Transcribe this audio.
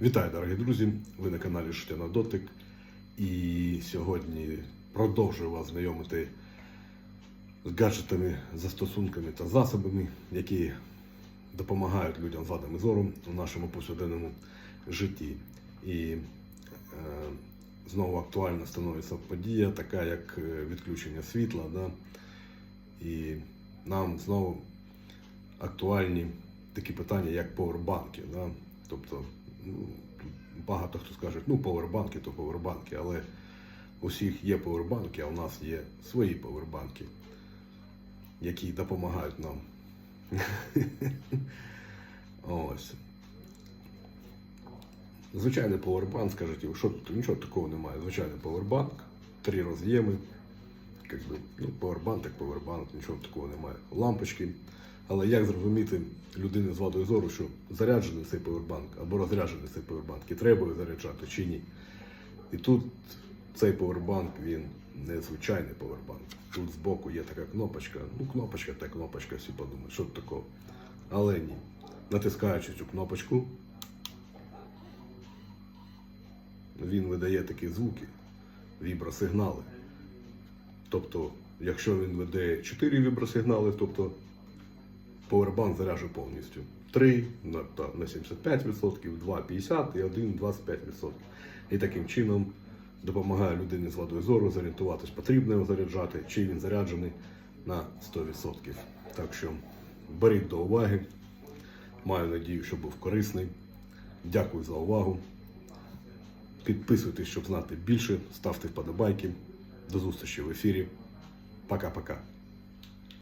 Вітаю, дорогі друзі! Ви на каналі Життя на дотик. І сьогодні продовжую вас знайомити з гаджетами, застосунками та засобами, які допомагають людям з вадами зору у нашому повсякденному житті. І е, знову актуальна становиться подія, така як е, відключення світла. Да? І нам знову актуальні такі питання, як повербанки. Да? Тобто, багато хто скаже, ну повербанки, то повербанки, але у всіх є повербанки, а у нас є свої повербанки, які допомагають нам. Ось. Звичайний повербанк, скажуть, що тут нічого такого немає. Звичайний повербанк, три роз'єми. Ну, повербанк, так повербанк, нічого такого немає. Лампочки. Але як зрозуміти людини з вадою зору, що заряджений цей повербанк або розряджений цей повербанк, і треба його заряджати чи ні? І тут цей повербанк, він не звичайний повербанк. Тут збоку є така кнопочка. Ну, кнопочка та кнопочка, всі подумають, що такого. Але ні. Натискаючи цю кнопочку, він видає такі звуки, вібросигнали. Тобто, якщо він видає 4 вібросигнали, тобто Powerbank заряджу повністю. 3 на, на 75%, 2 50 і 1 25%. І таким чином допомагає людині з вадою зору зорієнтуватись, потрібно його заряджати, чи він заряджений на 100%. Так що беріть до уваги. Маю надію, що був корисний. Дякую за увагу. Підписуйтесь, щоб знати більше. Ставте вподобайки. До зустрічі в ефірі. Пока-пока.